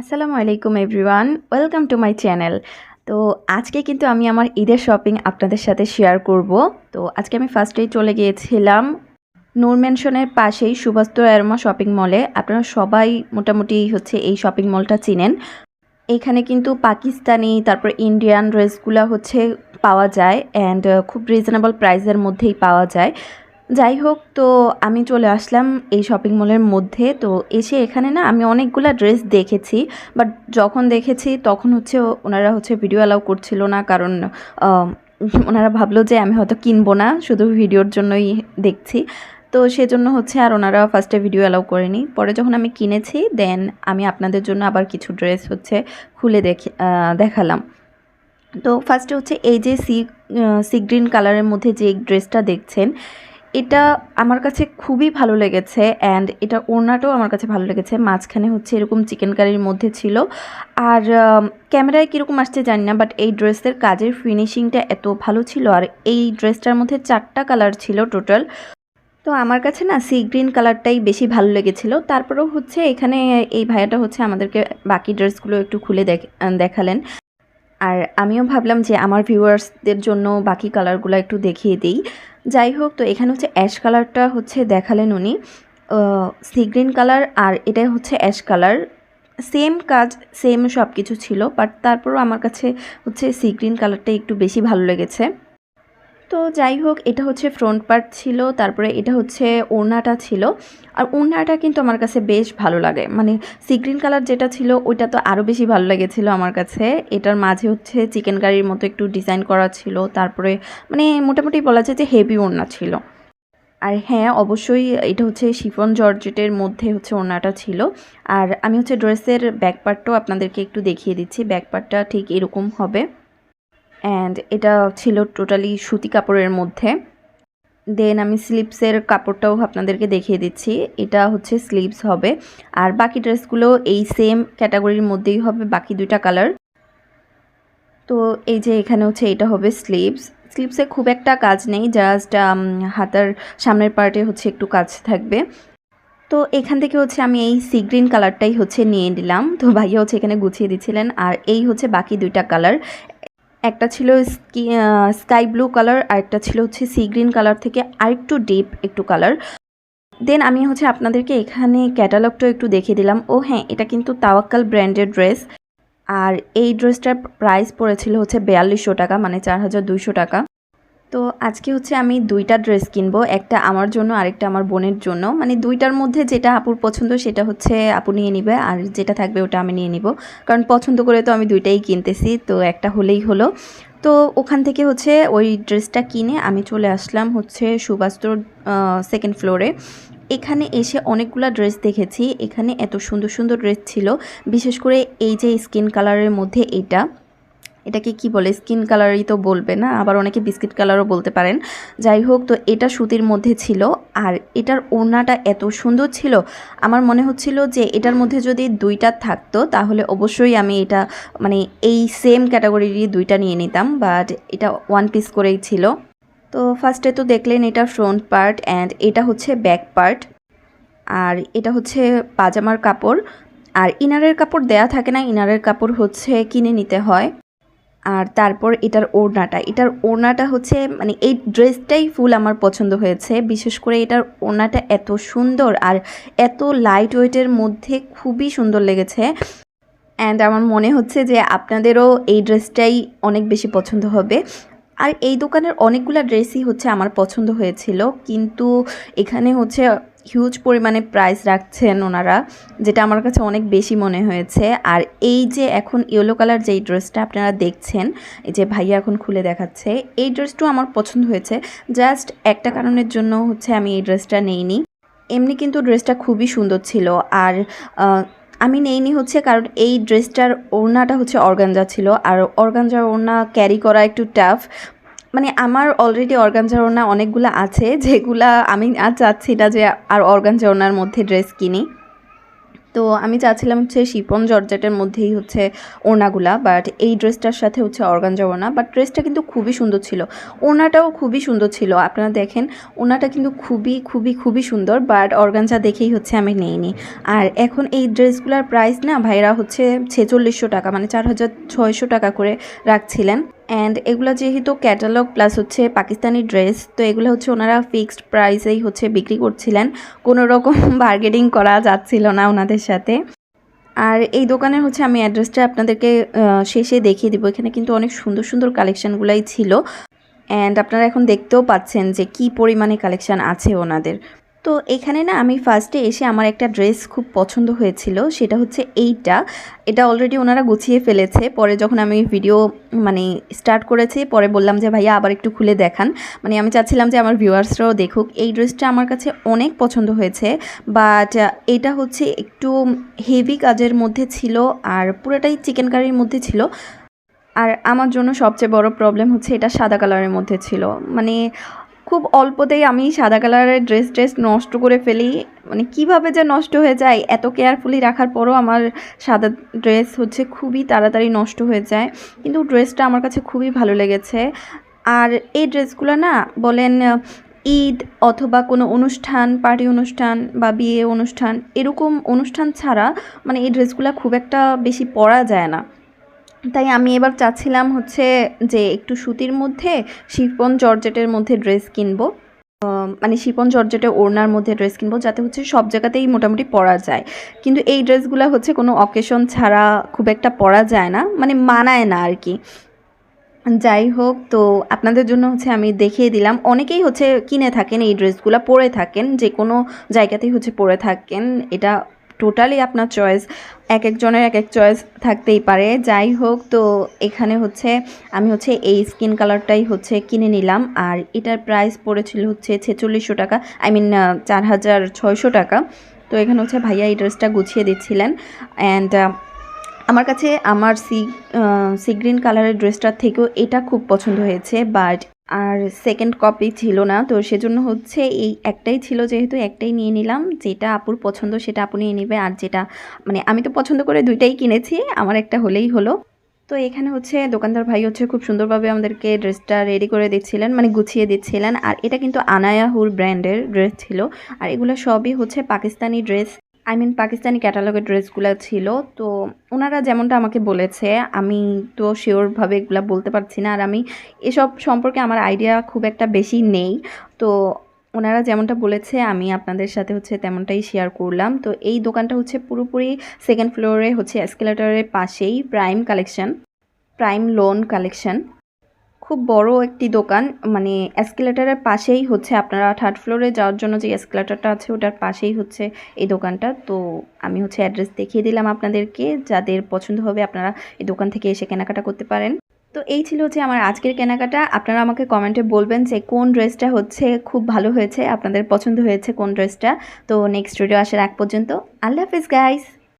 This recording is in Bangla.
আসসালামু আলাইকুম everyone, welcome to my channel. তো আজকে কিন্তু আমি আমার ঈদের শপিং আপনাদের সাথে শেয়ার করব। তো আজকে আমি ফার্স্টেই চলে গিয়েছিলাম নূর ম্যানশনের পাশেই সুবাস্ত অ্যারোমা শপিং মলে। আপনারা সবাই মোটামুটি হচ্ছে এই শপিং মলটা চিনেন। এখানে কিন্তু পাকিস্তানি, তারপর ইন্ডিয়ান ড্রেসগুলো হচ্ছে পাওয়া যায় অ্যান্ড খুব রিজনেবল প্রাইসের মধ্যেই পাওয়া যায়। যাই হোক তো আমি চলে আসলাম এই শপিং মলের মধ্যে। তো এসে এখানে না আমি অনেকগুলা ড্রেস দেখেছি বাট যখন দেখেছি তখন হচ্ছে ওনারা হচ্ছে ভিডিও অ্যালাউ করছিল না, কারণ ওনারা ভাবলো যে আমি হয়তো কিনবো না, শুধু ভিডিওর জন্যই দেখছি। তো সেজন্য হচ্ছে আর ওনারা ফার্স্টে ভিডিও অ্যালাউ করেনি। পরে যখন আমি কিনেছি দেন আমি আপনাদের জন্য আবার কিছু ড্রেস হচ্ছে খুলে দেখে দেখালাম। তো ফার্স্টে হচ্ছে এই যে সি সি গ্রিন কালারের মধ্যে যে ড্রেসটা দেখছেন এটা আমার কাছে খুবই ভালো লেগেছে অ্যান্ড এটা ওড়নাটাও আমার কাছে ভালো লেগেছে। মাঝখানে হচ্ছে এরকম চিকেন কারির মধ্যে ছিল। আর ক্যামেরায় কীরকম আসছে জানি না বাট এই ড্রেসের কাজের ফিনিশিংটা এত ভালো ছিল। আর এই ড্রেসটার মধ্যে চারটা কালার ছিল টোটাল তো আমার কাছে না সি গ্রিন কালারটাই বেশি ভালো লেগেছিল। তারপরেও হচ্ছে এখানে এই ভাইয়াটা হচ্ছে আমাদেরকে বাকি ড্রেসগুলো একটু খুলে দেখ দেখালেন। আর আমিও ভাবলাম যে আমার ভিউয়ার্সদের জন্য বাকি কালারগুলো একটু দেখিয়ে দিই। যাই হোক, তো এখানে হচ্ছে অ্যাশ কালারটা হচ্ছে দেখালেন উনি। সি গ্রিন কালার আর এটাই হচ্ছে অ্যাশ কালার। সেম কাজ, সেম সব কিছু ছিল, বাট তারপরও আমার কাছে হচ্ছে সি গ্রিন কালারটা একটু বেশি ভালো লেগেছে। তো যাই হোক, এটা হচ্ছে ফ্রন্ট পার্ট ছিল, তারপরে এটা হচ্ছে ওড়নাটা ছিল। আর ওড়নাটা কিন্তু আমার কাছে বেশ ভালো লাগে। মানে সি গ্রিন কালার যেটা ছিল, ওইটা তো আরও বেশি ভালো লেগেছিল আমার কাছে। এটার মাঝে হচ্ছে চিকেন কারির মতো একটু ডিজাইন করা ছিল, তারপরে মানে মোটামুটি বলা যায় যে হেভি ওড়না ছিল। আর হ্যাঁ অবশ্যই এটা হচ্ছে শিফন জর্জেটের মধ্যে হচ্ছে ওড়নাটা ছিল। আর আমি হচ্ছে ড্রেসের ব্যাক পার্টটাও আপনাদেরকে একটু দেখিয়ে দিচ্ছি। ব্যাক পার্টটা ঠিক এরকম হবে। অ্যান্ড এটা ছিল টোটালি সুতি কাপড়ের মধ্যে। দেন আমি স্লিপসের কাপড়টাও আপনাদেরকে দেখিয়ে দিচ্ছি। এটা হচ্ছে স্লিভস হবে। আর বাকি ড্রেসগুলো এই সেম ক্যাটাগরির মধ্যেই হবে, বাকি দুইটা কালার তো এই যে এখানে হচ্ছে এটা হবে স্লিভস স্লিভসে খুব একটা কাজ নেই জাস্ট হাতার সামনের পার্টে হচ্ছে একটু কাজ থাকবে। তো এখান থেকে হচ্ছে আমি এই সি গ্রিন কালারটাই হচ্ছে নিয়ে নিলাম। তো ভাইয়া হচ্ছে এখানে গুছিয়ে দিচ্ছিলেন। আর এই হচ্ছে বাকি দুইটা কালার একটা ছিল স্কাই ব্লু কালার, আর একটা ছিল হচ্ছে সি গ্রিন কালার থেকে আরেকটু ডিপ একটু কালার। দেন আমি হচ্ছে আপনাদেরকে এখানে ক্যাটালগটা একটু দেখিয়ে দিলাম। ও হ্যাঁ এটা কিন্তু তাওয়াক্কাল ব্র্যান্ডের ড্রেস। আর এই ড্রেসটার প্রাইস পড়েছিল হচ্ছে বেয়াল্লিশশো টাকা মানে চার হাজার দুইশো টাকা। তো আজকে হচ্ছে আমি দুইটা ড্রেস কিনবো, একটা আমার জন্য আরেকটা আমার বোনের জন্য। মানে দুইটার মধ্যে যেটা আপুর পছন্দ সেটা হচ্ছে আপু নিয়ে নিবে, আর যেটা থাকবে ওটা আমি নিয়ে নিব। কারণ পছন্দ করে তো আমি দুইটাই কিনতেছি, তো একটা হলেই হলো। তো ওখান থেকে হচ্ছে ওই ড্রেসটা কিনে আমি চলে আসলাম হচ্ছে সুবাস্তর সেকেন্ড ফ্লোরে এখানে এসে অনেকগুলো ড্রেস দেখেছি, এখানে এত সুন্দর সুন্দর ড্রেস ছিল। বিশেষ করে এই যে স্কিন কালারের মধ্যে এটা। এটাকে কি বলে স্কিন কালারই তো বলবে না, আবার অনেকে বিস্কিট কালারও বলতে পারেন। যাই হোক, তো এটা সুতির মধ্যে ছিল, আর এটার ওড়নাটা এত সুন্দর ছিল, আমার মনে হচ্ছিল যে এটার মধ্যে যদি দুইটা থাকতো, তাহলে অবশ্যই আমি এটা মানে এই সেম ক্যাটাগরিরই দুইটা নিয়ে নিতাম বাট এটা ওয়ান পিস করেই ছিল। তো ফার্স্টে তো দেখলেন এটা ফ্রন্ট পার্ট অ্যান্ড এটা হচ্ছে ব্যাক পার্ট আর এটা হচ্ছে পাজামার কাপড়, আর ইনারের কাপড় দেয়া থাকে না ইনারের কাপড় হচ্ছে কিনে নিতে হয়। আর তারপর এটার ওড়নাটা। এটার ওড়নাটা হচ্ছে মানে এই ড্রেসটাই ফুল আমার পছন্দ হয়েছে। বিশেষ করে এটার ওড়নাটা এত সুন্দর আর এত লাইট ওয়েটের মধ্যে খুবই সুন্দর লেগেছে। অ্যান্ড আমার মনে হচ্ছে যে আপনাদেরও এই ড্রেসটাই অনেক বেশি পছন্দ হবে। আর এই দোকানের অনেকগুলো ড্রেসই হচ্ছে আমার পছন্দ হয়েছিল, কিন্তু এখানে হচ্ছে হিউজ পরিমাণে প্রাইস রাখছেন ওনারা, যেটা আমার কাছে অনেক বেশি মনে হয়েছে। আর এই যে এখন ইয়েলো কালার যেই ড্রেসটা আপনারা দেখছেন, এই যে ভাইয়া এখন খুলে দেখাচ্ছে, এই ড্রেসটাও আমার পছন্দ হয়েছে। জাস্ট একটা কারণের জন্য হচ্ছে আমি এই ড্রেসটা নেইনি। এমনি কিন্তু ড্রেসটা খুবই সুন্দর ছিল। আর আমি নেইনি হচ্ছে কারণ এই ড্রেসটার ওড়নাটা হচ্ছে অর্গানজা ছিল আর অর্গানজার ওড়না ক্যারি করা একটু টাফ মানে আমার অলরেডি অর্গানজার ওড়না অনেকগুলো আছে, যেগুলা আমি আর চাচ্ছি না যে আর অর্গানজার ওড়নার মধ্যে ড্রেস কিনি। তো আমি চাচ্ছিলাম হচ্ছে শিপন জর্জেটের মধ্যেই হচ্ছে ওড়নাগুলা বাট এই ড্রেসটার সাথে হচ্ছে অর্গানজা ওড়না বাট ড্রেসটা কিন্তু খুবই সুন্দর ছিল। ওড়নাটাও খুবই সুন্দর ছিল, আপনারা দেখেন, ওড়নাটা কিন্তু খুবই খুবই খুবই সুন্দর বাট অর্গানজা দেখেই হচ্ছে আমি নেইনি। আর এখন এই ড্রেসগুলোর প্রাইস না ভাইরা হচ্ছে ছেচল্লিশশো টাকা মানে চার হাজার ছয়শো টাকা করে রাখছিলেন। অ্যান্ড এগুলো যেহেতু ক্যাটালগ প্লাস হচ্ছে পাকিস্তানি ড্রেস তো এগুলো হচ্ছে ওনারা ফিক্সড প্রাইসেই হচ্ছে বিক্রি করছিলেন। কোনো রকম বার্গেনিং করা যাচ্ছিল না ওনাদের সাথে। আর এই দোকানের হচ্ছে আমি অ্যাড্রেসটা আপনাদেরকে শেষে দেখিয়ে দিব। এখানে কিন্তু অনেক সুন্দর সুন্দর কালেকশানগুলাই ছিল। অ্যান্ড আপনারা এখন দেখতেও পাচ্ছেন যে কি পরিমাণে কালেকশান আছে ওনাদের। তো এখানে না আমি ফার্স্টে এসে আমার একটা ড্রেস খুব পছন্দ হয়েছিল, সেটা হচ্ছে এইটা। এটা অলরেডি ওনারা গুছিয়ে ফেলেছে। পরে যখন আমি ভিডিও মানে স্টার্ট করেছি, পরে বললাম যে, ভাইয়া, আবার একটু খুলে দেখান। মানে আমি চাচ্ছিলাম যে, আমার ভিউয়ার্সরাও দেখুক। এই ড্রেসটা আমার কাছে অনেক পছন্দ হয়েছে বাট এটা হচ্ছে একটু হেভি কাজের মধ্যে ছিল আর পুরোটাই চিকেন কারির মধ্যে ছিল। আর আমার জন্য সবচেয়ে বড় প্রবলেম হচ্ছে এটা সাদা কালারের মধ্যে ছিল। মানে খুব অল্পতেই আমি সাদা কালারের ড্রেস ড্রেস নষ্ট করে ফেলি। মানে কীভাবে যে নষ্ট হয়ে যায়, এত কেয়ারফুলি রাখার পরও আমার সাদা ড্রেস হচ্ছে খুবই তাড়াতাড়ি নষ্ট হয়ে যায়। কিন্তু ড্রেসটা আমার কাছে খুবই ভালো লেগেছে। আর এই ড্রেসগুলো না বলেন, ঈদ অথবা কোনো অনুষ্ঠান পার্টি অনুষ্ঠান বা বিয়ে অনুষ্ঠান, এরকম অনুষ্ঠান ছাড়া মানে এই ড্রেসগুলো খুব একটা বেশি পরা যায় না। তাই আমি এবার চাচ্ছিলাম হচ্ছে যে একটু সুতির মধ্যে শিফন জর্জেটের মধ্যে ড্রেস কিনবো। মানে শিপন জর্জেটের ওড়নার মধ্যে ড্রেস কিনবো যাতে হচ্ছে সব জায়গাতেই মোটামুটি পরা যায়। কিন্তু এই ড্রেসগুলো হচ্ছে কোনো অকেশন ছাড়া খুব একটা পরা যায় না মানে মানায় না আর কি। যাই হোক, তো আপনাদের জন্য হচ্ছে আমি দেখিয়ে দিলাম। অনেকেই হচ্ছে কিনে থাকেন, এই ড্রেসগুলো পরে থাকেন, যে কোনো জায়গাতেই হচ্ছে পরে থাকেন। এটা টোটালি আপনার চয়েস এক একজনের এক এক চয়েস থাকতেই পারে। যাই হোক, তো এখানে হচ্ছে, আমি হচ্ছে এই স্কিন কালারটাই হচ্ছে কিনে নিলাম। আর এটার প্রাইস পড়েছিল হচ্ছে ছেচল্লিশশো টাকা আই মিন চার হাজার ছয়শো টাকা। তো এখানে হচ্ছে ভাইয়া এই ড্রেসটা গুছিয়ে দিচ্ছিলেন। অ্যান্ড আমার কাছে আমার সি সি গ্রিন কালারের ড্রেসটার থেকেও এটা খুব পছন্দ হয়েছে বাট আর সেকেন্ড কপি ছিল না, তো সেজন্য হচ্ছে এই একটাই ছিল যেহেতু একটাই নিয়ে নিলাম। যেটা আপুর পছন্দ সেটা আপু নিয়ে নেবে। আর যেটা মানে আমি তো পছন্দ করে দুইটাই কিনেছি, আমার একটা হলেই হলো। তো এখানে হচ্ছে দোকানদার ভাই হচ্ছে খুব সুন্দরভাবে আমাদেরকে ড্রেসটা রেডি করে দিচ্ছিলেন মানে গুছিয়ে দিচ্ছিলেন। আর এটা কিন্তু আনায়াহুর ব্র্যান্ডের ড্রেস ছিল। আর এগুলো সবই হচ্ছে Pakistani dress I mean Pakistani ক্যাটালগের ড্রেসগুলো ছিল। তো ওনারা যেমনটা আমাকে বলেছে, আমি তো শিওরভাবে এগুলো বলতে পারছি না। আর আমি এসব সম্পর্কে আমার আইডিয়া খুব একটা বেশি নেই। তো ওনারা যেমনটা বলেছে, আমি আপনাদের সাথে হচ্ছে তেমনটাই শেয়ার করলাম। তো এই দোকানটা হচ্ছে পুরোপুরি সেকেন্ড ফ্লোরে হচ্ছে এসকেলেটরের পাশেই prime collection prime lawn collection খুব বড় একটি দোকান মানে এসকেলেটরের পাশেই হচ্ছে আপনারা থার্ড ফ্লোরে যাওয়ার জন্য যে এসকেলেটরটা আছে ওটার পাশেই হচ্ছে এই দোকানটা। তো আমি হচ্ছে অ্যাড্রেস দেখিয়ে দিলাম আপনাদেরকে, যাদের পছন্দ হবে আপনারা এই দোকান থেকে এসে কেনাকাটা করতে পারেন। তো এই ছিল হচ্ছে আমার আজকের কেনাকাটা। আপনারা আমাকে কমেন্টে বলবেন যে কোন ড্রেসটা হচ্ছে খুব ভালো হয়েছে, আপনাদের পছন্দ হয়েছে কোন ড্রেসটা তো নেক্সট ভিডিও আসার আগ পর্যন্ত, আল্লাহ হাফিজ গাইস